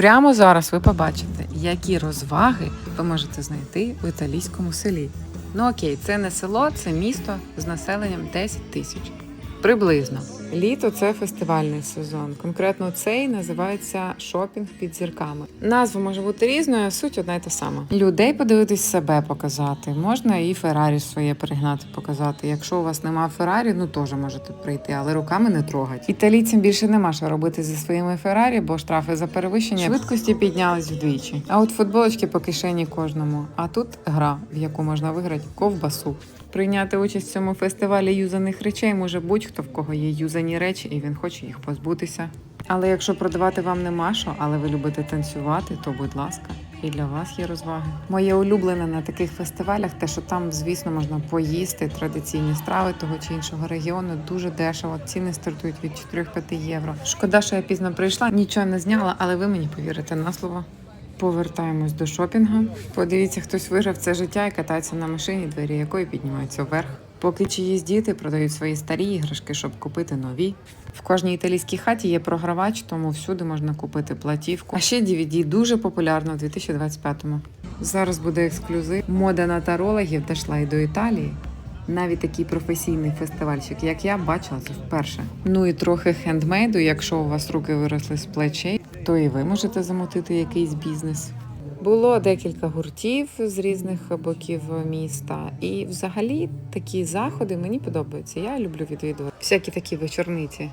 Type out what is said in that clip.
Прямо зараз ви побачите, які розваги ви можете знайти в італійському селі. Ну окей, це не село, це місто з населенням 10 тисяч. Приблизно. Літо це фестивальний сезон. Конкретно цей називається шопінг під зірками. Назва може бути різною, суть одна й та сама. Людей подивитись себе показати. Можна і Феррарі своє перегнати показати. Якщо у вас нема Феррарі, ну теж можете прийти, але руками не трогать. Італійцям більше нема що робити зі своїми Феррарі, бо штрафи за перевищення швидкості піднялись вдвічі. А от футболочки по кишені кожному. А тут гра, в яку можна виграти ковбасу. Прийняти участь в цьому фестивалі юзаних речей може будь-хто в кого є юзані речі, і він хоче їх позбутися. Але якщо продавати вам нема що, але ви любите танцювати, то будь ласка, і для вас є розваги. Моє улюблене на таких фестивалях, те, що там, звісно, можна поїсти традиційні страви того чи іншого регіону, дуже дешево. Ціни стартують від 4-5 євро. Шкода, що я пізно прийшла, нічого не зняла, але ви мені повірите на слово. Повертаємось до шопінгу. Подивіться, хтось виграв це життя і катається на машині, двері якої піднімаються вверх. Поки чиїсь діти продають свої старі іграшки, щоб купити нові. В кожній італійській хаті є програвач, тому всюди можна купити платівку. А ще DVD дуже популярно в 2025-му. Зараз буде ексклюзив. Мода на тарологів дійшла і до Італії. Навіть такий професійний фестивальчик, як я, бачила це вперше. Ну і трохи хендмейду, якщо у вас руки виросли з плечей, то і ви можете замутити якийсь бізнес. Було декілька гуртів з різних боків міста, і взагалі такі заходи мені подобаються. Я люблю відвідувати всякі такі вечорниці.